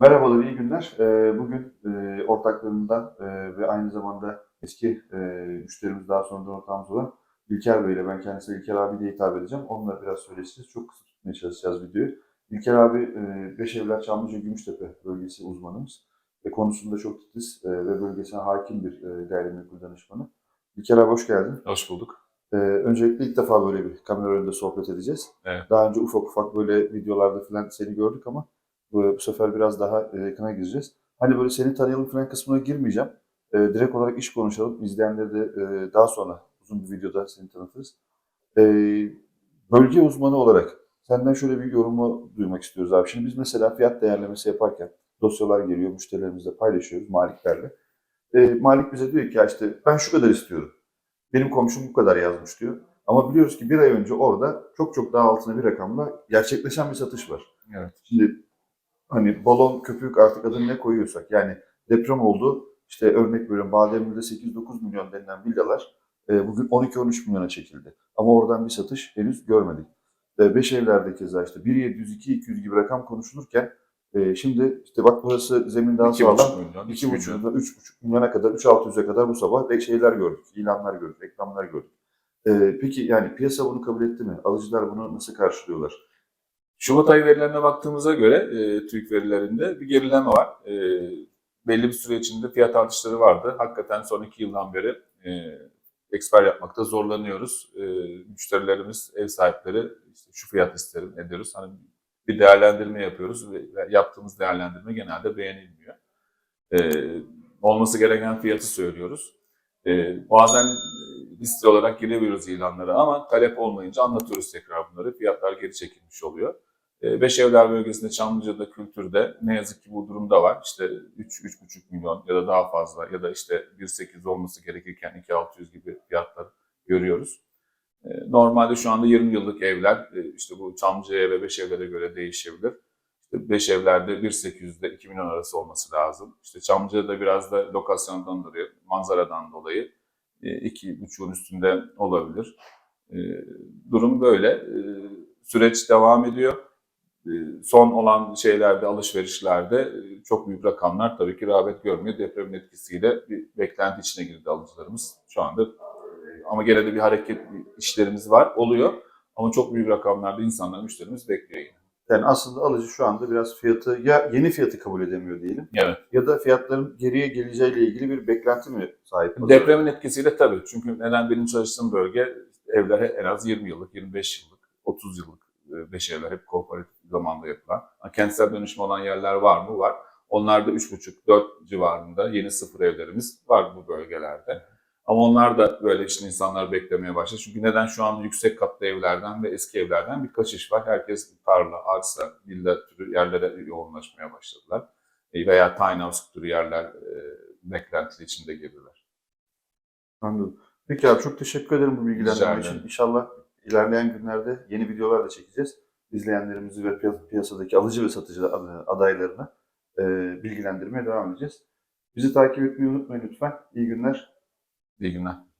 Merhabalar, iyi günler. Ee, Bugün e, ortaklarından e, ve aynı zamanda eski e, müşterimiz daha sonradan ortağımız olan İlker Bey ile ben kendisine İlker abi diye hitap edeceğim. Onunla biraz söyleşeceğiz. Çok kısa tutmaya çalışacağız videoyu. İlker abi e, Beşevler Çamlıca Gümüştepe bölgesi uzmanımız ve konusunda çok titiz ve bölgesine hakim bir gayrimenkul danışmanı. İlker abi hoş geldin. Hoş bulduk. Ee, öncelikle ilk defa böyle bir kamera önünde sohbet edeceğiz. Evet. Daha önce ufak ufak böyle videolarda falan seni gördük ama bu, sefer biraz daha e, yakına gireceğiz. Hani böyle seni tanıyalım falan kısmına girmeyeceğim. Ee, direkt olarak iş konuşalım. İzleyenleri de e, daha sonra uzun bir videoda seni tanıtırız. Ee, bölge uzmanı olarak senden şöyle bir yorumu duymak istiyoruz abi. Şimdi biz mesela fiyat değerlemesi yaparken dosyalar geliyor, müşterilerimizle paylaşıyoruz maliklerle. Malik bize diyor ki ya işte ben şu kadar istiyorum. Benim komşum bu kadar yazmış diyor. Ama biliyoruz ki bir ay önce orada çok çok daha altına bir rakamla gerçekleşen bir satış var. Evet. Şimdi hani balon, köpük artık adını ne koyuyorsak yani deprem oldu. İşte örnek veriyorum Bademir'de 8-9 milyon denilen villalar e, bugün 12-13 milyona çekildi. Ama oradan bir satış henüz görmedik. E, beş evlerde keza işte 1-700-2-200 gibi rakam konuşulurken e, şimdi işte bak burası zemin daha sağlam. 2,5 milyon, 2,5 2 milyon. milyon, 3,5 milyona kadar, 3-600'e kadar bu sabah ve şeyler gördük, ilanlar gördük, reklamlar gördük. Ee, peki yani piyasa bunu kabul etti mi? Alıcılar bunu nasıl karşılıyorlar? Şubat ayı verilerine baktığımıza göre e, TÜİK verilerinde bir gerileme var. E, belli bir süre içinde fiyat artışları vardı. Hakikaten son iki yıldan beri e, eksper yapmakta zorlanıyoruz. E, müşterilerimiz, ev sahipleri işte şu fiyat isterim ediyoruz. Hani bir değerlendirme yapıyoruz ve yaptığımız değerlendirme genelde beğenilmiyor. E, olması gereken fiyatı söylüyoruz. E, bazen liste olarak girebiliyoruz ilanlara ama talep olmayınca anlatıyoruz tekrar bunları. Fiyatlar geri çekilmiş oluyor. E, Beş Evler bölgesinde Çamlıca'da kültürde ne yazık ki bu durumda var. İşte 3-3,5 milyon ya da daha fazla ya da işte 1.8 olması gerekirken 2.600 gibi fiyatlar görüyoruz. E, Normalde şu anda 20 yıllık evler e, işte bu Çamlıca'ya ve Beş Evler'e göre değişebilir. Beş evlerde 1.800 ile 2 milyon arası olması lazım. İşte Çamlıca'da biraz da lokasyondan dolayı, manzaradan dolayı e, iki buçuğun üstünde olabilir. E, Durum böyle. E, Süreç devam ediyor. E, Son olan şeylerde, alışverişlerde e, çok büyük rakamlar tabii ki rağbet görmüyor. Depremin etkisiyle bir beklenti içine girdi alıcılarımız şu anda. E, Ama gene de bir hareket işlerimiz var, oluyor. Ama çok büyük rakamlarda insanlar, müşterimiz bekliyor yine. Yani aslında alıcı şu anda biraz fiyatı ya yeni fiyatı kabul edemiyor diyelim Evet. ya da fiyatların geriye geleceğiyle ilgili bir beklenti mi sahip? Depremin etkisiyle tabii. Çünkü neden benim çalıştığım bölge evler en az 20 yıllık, 25 yıllık, 30 yıllık e, beş evler hep kooperatif zamanda yapılan. Kentsel dönüşüm olan yerler var mı? Var. Onlarda 3,5-4 civarında yeni sıfır evlerimiz var bu bölgelerde. Ama onlar da böyle işte insanlar beklemeye başladı. Çünkü neden şu an yüksek katlı evlerden ve eski evlerden bir kaçış var. Herkes tarla, arsa, villa türü yerlere yoğunlaşmaya başladılar. E, Veya tiny house türü yerler e, beklentili içinde girdiler. Anladım. Peki abi çok teşekkür ederim bu bilgilendirme için. İnşallah ilerleyen günlerde yeni videolar da çekeceğiz. İzleyenlerimizi ve piya- piyasadaki alıcı ve satıcı adaylarını e, bilgilendirmeye devam edeceğiz. Bizi takip etmeyi unutmayın lütfen. İyi günler. İyi günler.